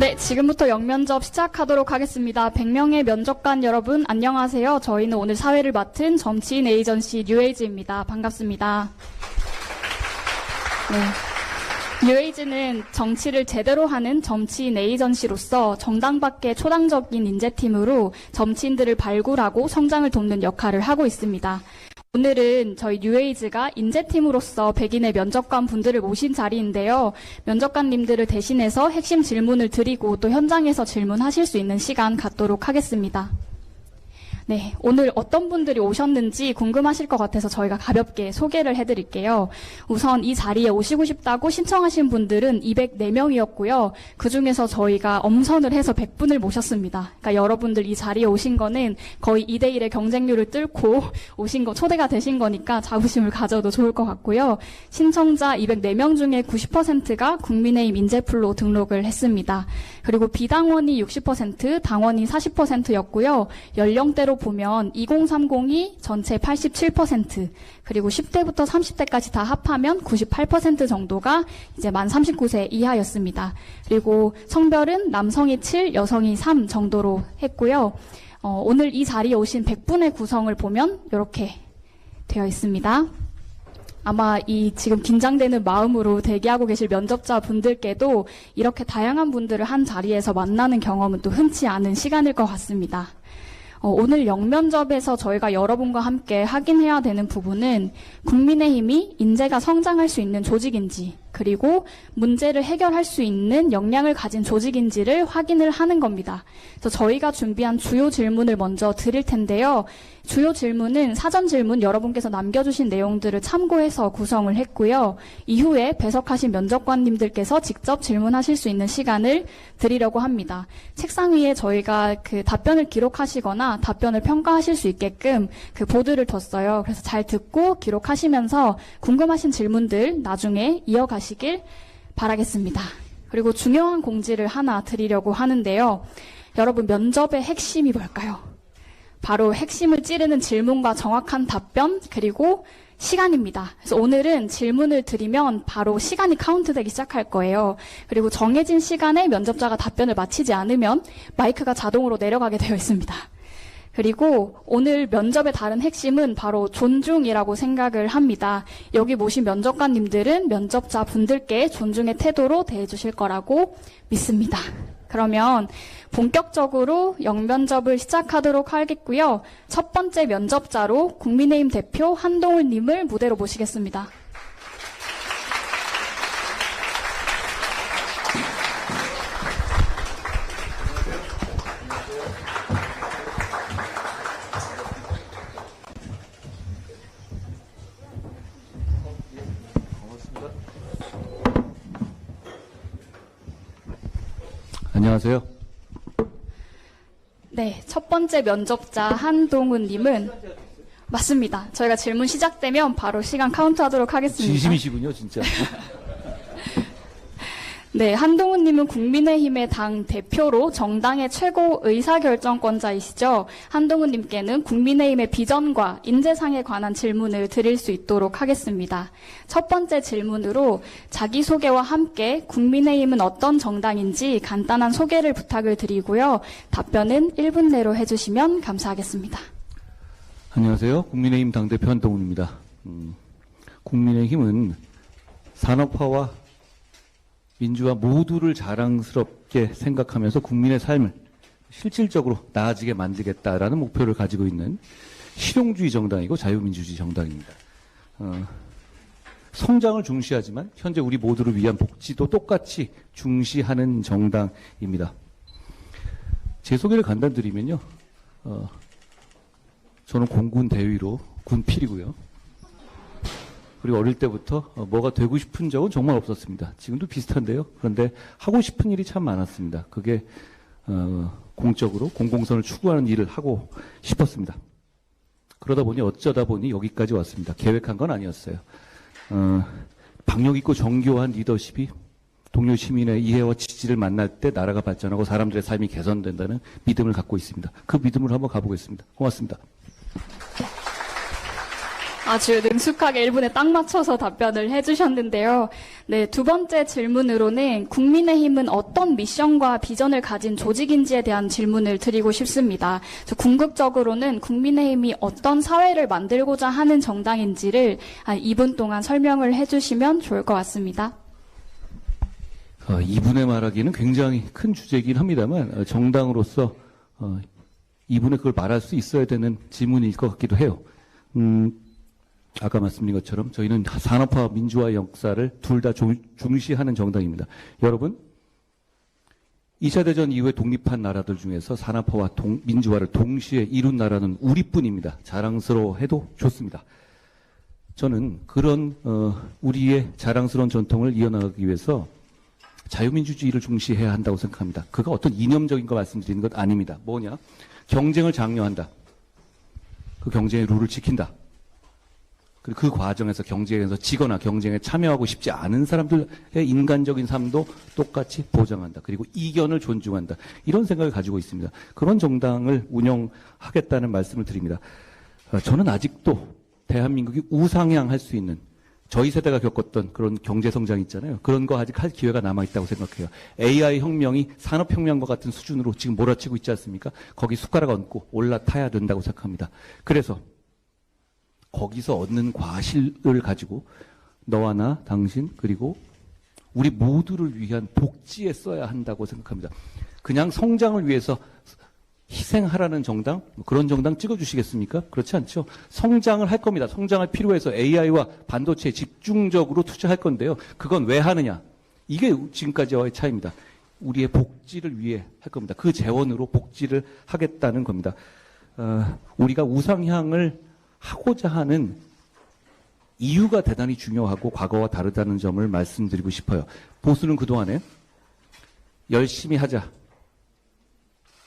네, 지금부터 영면접 시작하도록 하겠습니다. 100명의 면접관 여러분, 안녕하세요. 저희는 오늘 사회를 맡은 정치인 에이전시 뉴에이즈입니다. 반갑습니다. 네. 뉴에이즈는 정치를 제대로 하는 정치인 에이전시로서 정당 밖의 초당적인 인재팀으로 정치인들을 발굴하고 성장을 돕는 역할을 하고 있습니다. 오늘은 저희 뉴에이즈가 인재팀으로서 백인의 면접관 분들을 모신 자리인데요. 면접관님들을 대신해서 핵심 질문을 드리고 또 현장에서 질문하실 수 있는 시간 갖도록 하겠습니다. 네, 오늘 어떤 분들이 오셨는지 궁금하실 것 같아서 저희가 가볍게 소개를 해드릴게요. 우선 이 자리에 오시고 싶다고 신청하신 분들은 204명이었고요. 그 중에서 저희가 엄선을 해서 100분을 모셨습니다. 그러니까 여러분들 이 자리에 오신 거는 거의 2대1의 경쟁률을 뚫고 오신 거, 초대가 되신 거니까 자부심을 가져도 좋을 것 같고요. 신청자 204명 중에 90%가 국민의힘 인재풀로 등록을 했습니다. 그리고 비당원이 60%, 당원이 40%였고요. 연령대로 보면 2030이 전체 87%, 그리고 10대부터 30대까지 다 합하면 98% 정도가 이제 만 39세 이하였습니다. 그리고 성별은 남성이 7, 여성이 3 정도로 했고요. 어, 오늘 이 자리에 오신 100분의 구성을 보면 이렇게 되어 있습니다. 아마 이 지금 긴장되는 마음으로 대기하고 계실 면접자 분들께도 이렇게 다양한 분들을 한 자리에서 만나는 경험은 또 흔치 않은 시간일 것 같습니다. 어, 오늘 영면접에서 저희가 여러분과 함께 확인해야 되는 부분은 국민의힘이 인재가 성장할 수 있는 조직인지 그리고 문제를 해결할 수 있는 역량을 가진 조직인지를 확인을 하는 겁니다. 그래서 저희가 준비한 주요 질문을 먼저 드릴 텐데요. 주요 질문은 사전 질문 여러분께서 남겨주신 내용들을 참고해서 구성을 했고요. 이후에 배석하신 면접관님들께서 직접 질문하실 수 있는 시간을 드리려고 합니다. 책상 위에 저희가 그 답변을 기록하시거나 답변을 평가하실 수 있게끔 그 보드를 뒀어요. 그래서 잘 듣고 기록하시면서 궁금하신 질문들 나중에 이어가시 길 바라겠습니다. 그리고 중요한 공지를 하나 드리려고 하는데요. 여러분 면접의 핵심이 뭘까요? 바로 핵심을 찌르는 질문과 정확한 답변 그리고 시간입니다. 그래서 오늘은 질문을 드리면 바로 시간이 카운트되기 시작할 거예요. 그리고 정해진 시간에 면접자가 답변을 마치지 않으면 마이크가 자동으로 내려가게 되어 있습니다. 그리고 오늘 면접의 다른 핵심은 바로 존중이라고 생각을 합니다. 여기 모신 면접관님들은 면접자 분들께 존중의 태도로 대해주실 거라고 믿습니다. 그러면 본격적으로 영면접을 시작하도록 하겠고요. 첫 번째 면접자로 국민의힘 대표 한동훈님을 무대로 모시겠습니다. 안녕하세요. 네, 첫 번째 면접자 한동훈 님은 맞습니다. 저희가 질문 시작되면 바로 시간 카운트하도록 하겠습니다. 진심이시군요, 진짜. 네, 한동훈님은 국민의힘의 당 대표로 정당의 최고 의사결정권자이시죠. 한동훈님께는 국민의힘의 비전과 인재상에 관한 질문을 드릴 수 있도록 하겠습니다. 첫 번째 질문으로 자기소개와 함께 국민의힘은 어떤 정당인지 간단한 소개를 부탁을 드리고요. 답변은 1분 내로 해주시면 감사하겠습니다. 안녕하세요. 국민의힘 당대표 한동훈입니다. 음, 국민의힘은 산업화와 민주화 모두를 자랑스럽게 생각하면서 국민의 삶을 실질적으로 나아지게 만들겠다라는 목표를 가지고 있는 실용주의 정당이고 자유민주주의 정당입니다. 어, 성장을 중시하지만 현재 우리 모두를 위한 복지도 똑같이 중시하는 정당입니다. 제 소개를 간단히 드리면요. 어, 저는 공군 대위로 군필이고요. 그리고 어릴 때부터 어, 뭐가 되고 싶은 적은 정말 없었습니다. 지금도 비슷한데요. 그런데 하고 싶은 일이 참 많았습니다. 그게 어, 공적으로 공공선을 추구하는 일을 하고 싶었습니다. 그러다 보니 어쩌다 보니 여기까지 왔습니다. 계획한 건 아니었어요. 어, 박력 있고 정교한 리더십이 동료 시민의 이해와 지지를 만날 때 나라가 발전하고 사람들의 삶이 개선된다는 믿음을 갖고 있습니다. 그 믿음으로 한번 가보겠습니다. 고맙습니다. 아주 능숙하게 1분에 딱 맞춰서 답변을 해주셨는데요. 네, 두 번째 질문으로는 국민의힘은 어떤 미션과 비전을 가진 조직인지에 대한 질문을 드리고 싶습니다. 저 궁극적으로는 국민의힘이 어떤 사회를 만들고자 하는 정당인지를 한 2분 동안 설명을 해주시면 좋을 것 같습니다. 어, 이분의 말하기는 굉장히 큰 주제이긴 합니다만 어, 정당으로서 어, 이분의 그걸 말할 수 있어야 되는 지문일 것 같기도 해요. 음, 아까 말씀드린 것처럼 저희는 산업화 민주화 역사를 둘 다 중시하는 정당입니다. 여러분, 2차 대전 이후에 독립한 나라들 중에서 산업화와 동- 민주화를 동시에 이룬 나라는 우리뿐입니다. 자랑스러워해도 좋습니다. 저는 그런 어, 우리의 자랑스러운 전통을 이어나가기 위해서 자유민주주의를 중시해야 한다고 생각합니다. 그가 어떤 이념적인 거 말씀드리는 것 아닙니다. 뭐냐? 경쟁을 장려한다. 그 경쟁의 룰을 지킨다. 그리고 그 과정에서 경쟁에서 지거나 경쟁에 참여하고 싶지 않은 사람들의 인간적인 삶도 똑같이 보장한다. 그리고 이견을 존중한다. 이런 생각을 가지고 있습니다. 그런 정당을 운영하겠다는 말씀을 드립니다. 어, 저는 아직도 대한민국이 우상향할 수 있는 저희 세대가 겪었던 그런 경제 성장 있잖아요. 그런 거 아직 할 기회가 남아 있다고 생각해요. AI 혁명이 산업 혁명과 같은 수준으로 지금 몰아치고 있지 않습니까? 거기 숟가락 얹고 올라타야 된다고 생각합니다. 그래서 거기서 얻는 과실을 가지고 너와 나, 당신 그리고 우리 모두를 위한 복지에 써야 한다고 생각합니다. 그냥 성장을 위해서 희생하라는 정당 뭐 그런 정당 찍어주시겠습니까? 그렇지 않죠. 성장을 할 겁니다. 성장을 필요해서 AI와 반도체에 집중적으로 투자할 건데요. 그건 왜 하느냐? 이게 지금까지와의 차이입니다. 우리의 복지를 위해 할 겁니다. 그 재원으로 복지를 하겠다는 겁니다. 어, 우리가 우상향을 하고자 하는 이유가 대단히 중요하고 과거와 다르다는 점을 말씀드리고 싶어요. 보수는 그동안에 열심히 하자.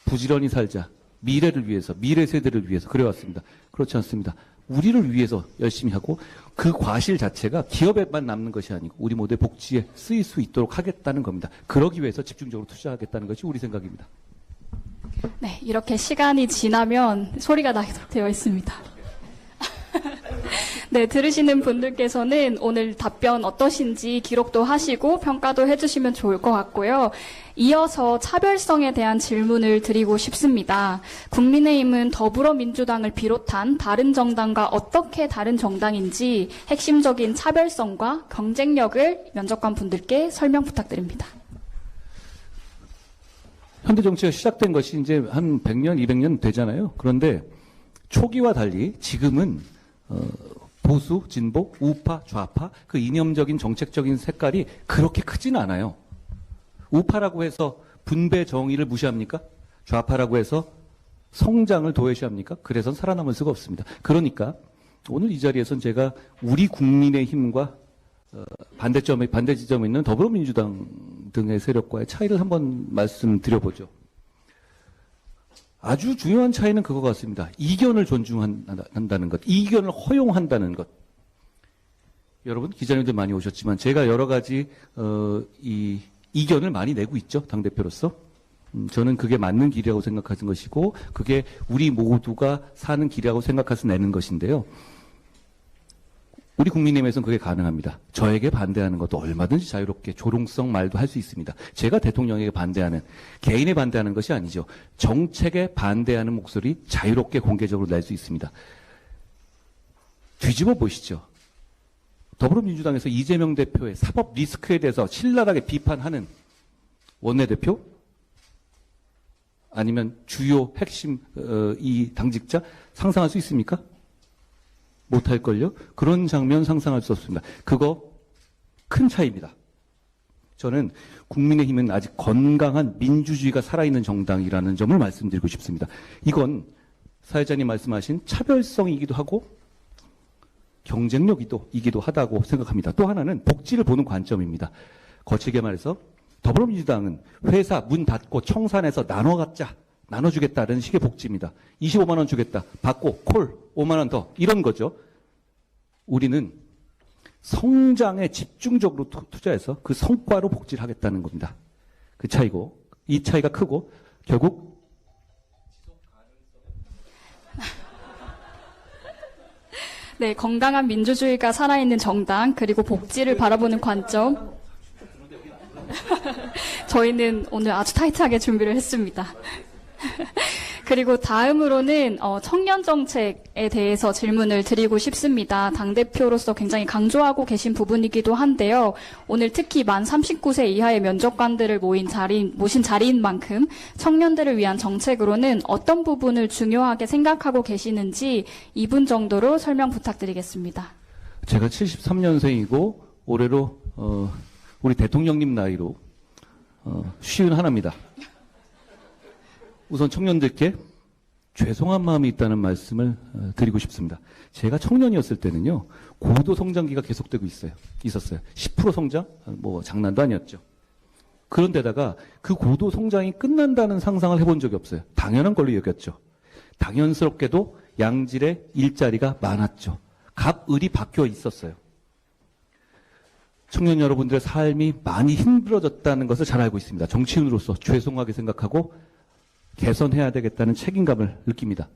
부지런히 살자. 미래를 위해서, 미래 세대를 위해서 그래왔습니다. 그렇지 않습니다. 우리를 위해서 열심히 하고 그 과실 자체가 기업에만 남는 것이 아니고 우리 모두의 복지에 쓰일 수 있도록 하겠다는 겁니다. 그러기 위해서 집중적으로 투자하겠다는 것이 우리 생각입니다. 네, 이렇게 시간이 지나면 소리가 나도록 되어 있습니다. 네, 들으시는 분들께서는 오늘 답변 어떠신지 기록도 하시고 평가도 해주시면 좋을 것 같고요. 이어서 차별성에 대한 질문을 드리고 싶습니다. 국민의힘은 더불어민주당을 비롯한 다른 정당과 어떻게 다른 정당인지 핵심적인 차별성과 경쟁력을 면접관 분들께 설명 부탁드립니다. 현대 정치가 시작된 것이 이제 한 100년, 200년 되잖아요. 그런데 초기와 달리 지금은 어, 보수, 진보, 우파, 좌파 그 이념적인 정책적인 색깔이 그렇게 크진 않아요. 우파라고 해서 분배 정의를 무시합니까? 좌파라고 해서 성장을 도외시합니까? 그래선 살아남을 수가 없습니다. 그러니까 오늘 이 자리에선 제가 우리 국민의 힘과 어, 반대점에 반대 지점에 있는 더불어민주당 등의 세력과의 차이를 한번 말씀드려보죠. 아주 중요한 차이는 그거 같습니다. 이견을 존중한다는 것, 이견을 허용한다는 것. 여러분 기자님들 많이 오셨지만 제가 여러 가지 어, 이 이견을 많이 내고 있죠 당 대표로서. 음, 저는 그게 맞는 길이라고 생각하는 것이고 그게 우리 모두가 사는 길이라고 생각해서 내는 것인데요. 우리 국민의힘에서는 그게 가능합니다. 저에게 반대하는 것도 얼마든지 자유롭게 조롱성 말도 할 수 있습니다. 제가 대통령에게 반대하는 개인에 반대하는 것이 아니죠. 정책에 반대하는 목소리 자유롭게 공개적으로 낼 수 있습니다. 뒤집어 보시죠. 더불어민주당에서 이재명 대표의 사법 리스크에 대해서 신랄하게 비판하는 원내대표 아니면 주요 핵심 어, 이 당직자 상상할 수 있습니까? 못할걸요? 그런 장면 상상할 수 없습니다. 그거 큰 차이입니다. 저는 국민의힘은 아직 건강한 민주주의가 살아있는 정당이라는 점을 말씀드리고 싶습니다. 이건 사회자님 말씀하신 차별성이기도 하고 경쟁력이기도 이기도 하다고 생각합니다. 또 하나는 복지를 보는 관점입니다. 거칠게 말해서 더불어민주당은 회사 문 닫고 청산해서 나눠 갖자, 나눠주겠다는 식의 복지입니다. 25만 원 주겠다, 받고 콜 5만 원 더 이런 거죠. 우리는 성장에 집중적으로 투- 투자해서 그 성과로 복지를 하겠다는 겁니다. 그 차이고 이 차이가 크고 결국 네, 건강한 민주주의가 살아있는 정당, 그리고 복지를 바라보는 관점. 저희는 오늘 아주 타이트하게 준비를 했습니다. 그리고 다음으로는 어, 청년 정책에 대해서 질문을 드리고 싶습니다. 당대표로서 굉장히 강조하고 계신 부분이기도 한데요. 오늘 특히 만 39세 이하의 면접관들을 모인 자리, 모신 자리인 만큼 청년들을 위한 정책으로는 어떤 부분을 중요하게 생각하고 계시는지 2분 정도로 설명 부탁드리겠습니다. 제가 73년생이고 올해로 어, 우리 대통령님 나이로 어, 쉬운 하나입니다. 우선 청년들께 죄송한 마음이 있다는 말씀을 어, 드리고 싶습니다. 제가 청년이었을 때는요 고도 성장기가 계속되고 있어요. 있었어요. 10% 성장 어, 뭐 장난도 아니었죠. 그런데다가 그 고도 성장이 끝난다는 상상을 해본 적이 없어요. 당연한 걸로 여겼죠. 당연스럽게도 양질의 일자리가 많았죠. 갑을이 바뀌어 있었어요. 청년 여러분들의 삶이 많이 힘들어졌다는 것을 잘 알고 있습니다. 정치인으로서 죄송하게 생각하고 개선해야 되겠다는 책임감을 느낍니다.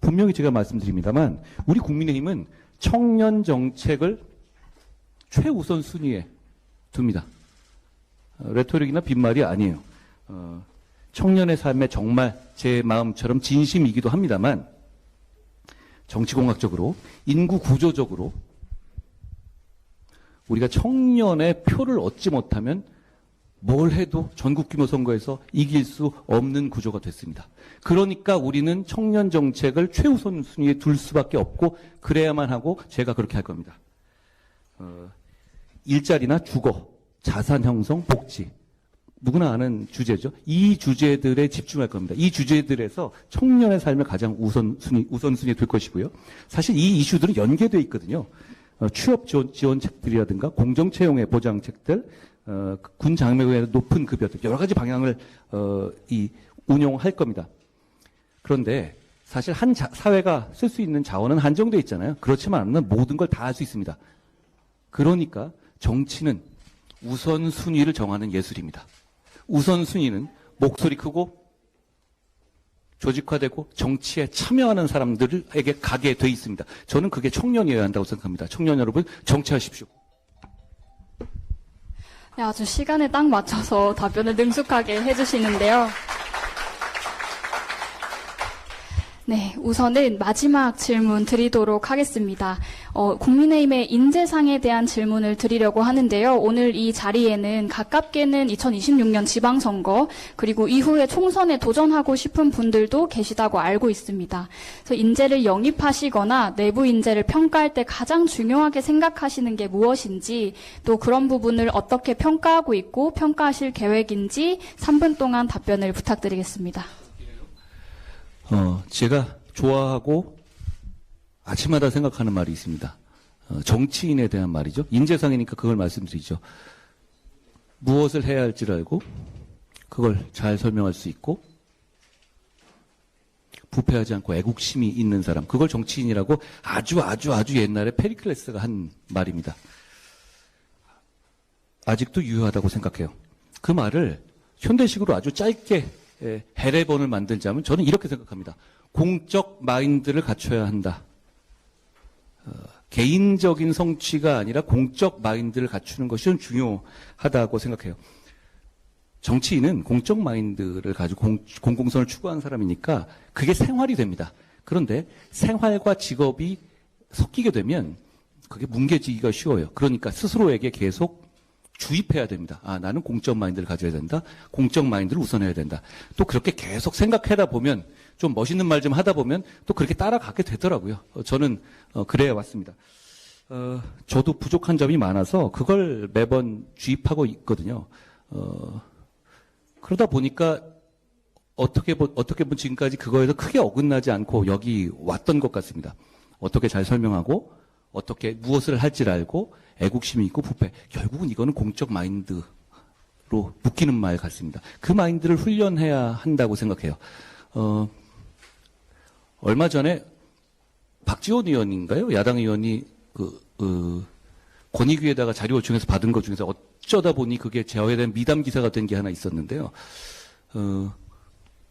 분명히 제가 말씀드립니다만 우리 국민의힘은 청년 정책을 최우선 순위에 둡니다. 어, 레토릭이나 빈말이 아니에요. 어, 청년의 삶에 정말 제 마음처럼 진심이기도 합니다만 정치공학적으로 인구 구조적으로 우리가 청년의 표를 얻지 못하면 뭘 해도 전국 규모 선거에서 이길 수 없는 구조가 됐습니다. 그러니까 우리는 청년 정책을 최우선 순위에 둘 수밖에 없고 그래야만 하고 제가 그렇게 할 겁니다. 어, 일자리나 주거, 자산 형성, 복지 누구나 아는 주제죠. 이 주제들에 집중할 겁니다. 이 주제들에서 청년의 삶을 가장 우선 순위 우선 순위에 둘 것이고요. 사실 이 이슈들은 연계돼 있거든요. 어, 취업 지원, 지원책들이라든가 공정 채용의 보장책들, 어, 군 장병의 높은 급여들 여러 가지 방향을 어, 이 운용할 겁니다. 그런데 사실 한 자- 사회가 쓸 수 있는 자원은 한정돼 있잖아요. 그렇지만 않으면 모든 걸 다 할 수 있습니다. 그러니까 정치는 우선 순위를 정하는 예술입니다. 우선 순위는 목소리 크고 조직화되고 정치에 참여하는 사람들에게 가게 돼 있습니다. 저는 그게 청년이어야 한다고 생각합니다. 청년 여러분 정치하십시오. 네, 아주 시간에 딱 맞춰서 답변을 능숙하게 해주시는데요. 네, 우선은 마지막 질문 드리도록 하겠습니다. 어, 국민의힘의 인재상에 대한 질문을 드리려고 하는데요. 오늘 이 자리에는 가깝게는 2026년 지방선거 그리고 이후에 총선에 도전하고 싶은 분들도 계시다고 알고 있습니다. 그래서 인재를 영입하시거나 내부 인재를 평가할 때 가장 중요하게 생각하시는 게 무엇인지 또 그런 부분을 어떻게 평가하고 있고 평가하실 계획인지 3분 동안 답변을 부탁드리겠습니다. 어, 제가 좋아하고 아침마다 생각하는 말이 있습니다. 어, 정치인에 대한 말이죠. 인재상이니까 그걸 말씀드리죠. 무엇을 해야 할지를 알고 그걸 잘 설명할 수 있고 부패하지 않고 애국심이 있는 사람. 그걸 정치인이라고 아주 아주 아주 옛날에 페리클레스가 한 말입니다. 아직도 유효하다고 생각해요. 그 말을 현대식으로 아주 짧게 예, 해례본을 만들자면 저는 이렇게 생각합니다. 공적 마인드를 갖춰야 한다. 어, 개인적인 성취가 아니라 공적 마인드를 갖추는 것이 좀 중요하다고 생각해요. 정치인은 공적 마인드를 가지고 공, 공공선을 추구하는 사람이니까 그게 생활이 됩니다. 그런데 생활과 직업이 섞이게 되면 그게 뭉개지기가 쉬워요. 그러니까 스스로에게 계속 주입해야 됩니다. 아, 나는 공적 마인드를 가져야 된다. 공적 마인드를 우선해야 된다. 또 그렇게 계속 생각하다 보면 좀 멋있는 말 좀 하다 보면 또 그렇게 따라가게 되더라고요. 어, 저는 어, 그래 왔습니다. 어, 저도 부족한 점이 많아서 그걸 매번 주입하고 있거든요. 어, 그러다 보니까 어떻게 보, 어떻게 보면 지금까지 그거에서 크게 어긋나지 않고 여기 왔던 것 같습니다. 어떻게 잘 설명하고 어떻게 무엇을 할지를 알고 애국심이 있고 부패. 결국은 이거는 공적 마인드로 묶이는 말 같습니다. 그 마인드를 훈련해야 한다고 생각해요. 어, 얼마 전에 박지원 의원인가요? 야당 의원이 그, 그 권익위에다가 자료 요청해서 받은 것 중에서 어쩌다 보니 그게 제어에 대한 미담 기사가 된 게 하나 있었는데요. 어,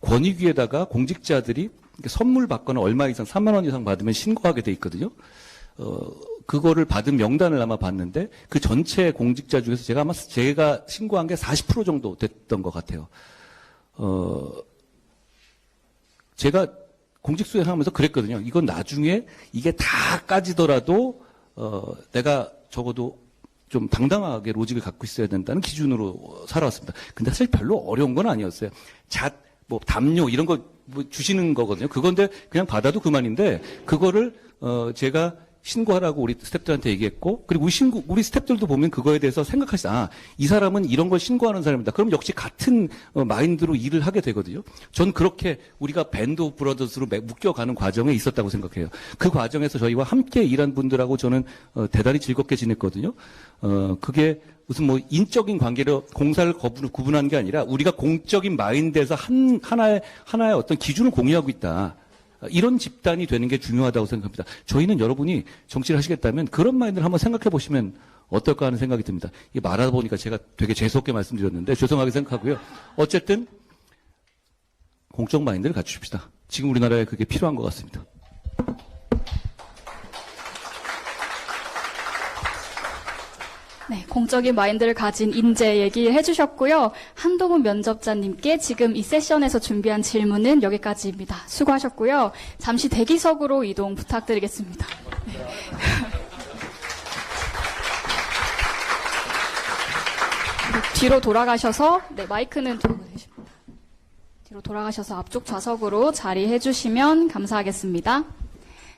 권익위에다가 공직자들이 선물 받거나 얼마 이상 3만 원 이상 받으면 신고하게 돼 있거든요. 어, 그거를 받은 명단을 아마 봤는데 그 전체 공직자 중에서 제가 아마 제가 신고한 게 40% 정도 됐던 것 같아요. 어, 제가 공직 수행하면서 그랬거든요. 이건 나중에 이게 다 까지더라도 어, 내가 적어도 좀 당당하게 로직을 갖고 있어야 된다는 기준으로 살아왔습니다. 근데 사실 별로 어려운 건 아니었어요. 잣, 뭐 담요 이런 거 뭐 주시는 거거든요. 그건데 그냥 받아도 그만인데 그거를 어, 제가 신고하라고 우리 스탭들한테 얘기했고 그리고 우리 신고 우리 스탭들도 보면 그거에 대해서 생각하시다. 아, 이 사람은 이런 걸 신고하는 사람이다. 그럼 역시 같은 어, 마인드로 일을 하게 되거든요. 전 그렇게 우리가 밴드 오브 브러더스로 매- 묶여 가는 과정에 있었다고 생각해요. 그 과정에서 저희와 함께 일한 분들하고 저는 어, 대단히 즐겁게 지냈거든요. 어, 그게 무슨 뭐 인적인 관계로 공사를 거부- 구분한 게 아니라 우리가 공적인 마인드에서 한 하나의 하나의 어떤 기준을 공유하고 있다. 이런 집단이 되는 게 중요하다고 생각합니다. 저희는 여러분이 정치를 하시겠다면 그런 마인드를 한번 생각해 보시면 어떨까 하는 생각이 듭니다. 이 말하다 보니까 제가 되게 재수없게 말씀드렸는데 죄송하게 생각하고요. 어쨌든 공적 마인드를 갖추십시다. 지금 우리나라에 그게 필요한 것 같습니다. 네, 공적인 마인드를 가진 인재 얘기해 주셨고요. 한동훈 면접자님께 지금 이 세션에서 준비한 질문은 여기까지입니다. 수고하셨고요. 잠시 대기석으로 이동 부탁드리겠습니다. 네. 뒤로 돌아가셔서 네, 마이크는 들고 계십니다. 뒤로 돌아가셔서 앞쪽 좌석으로 자리해 주시면 감사하겠습니다.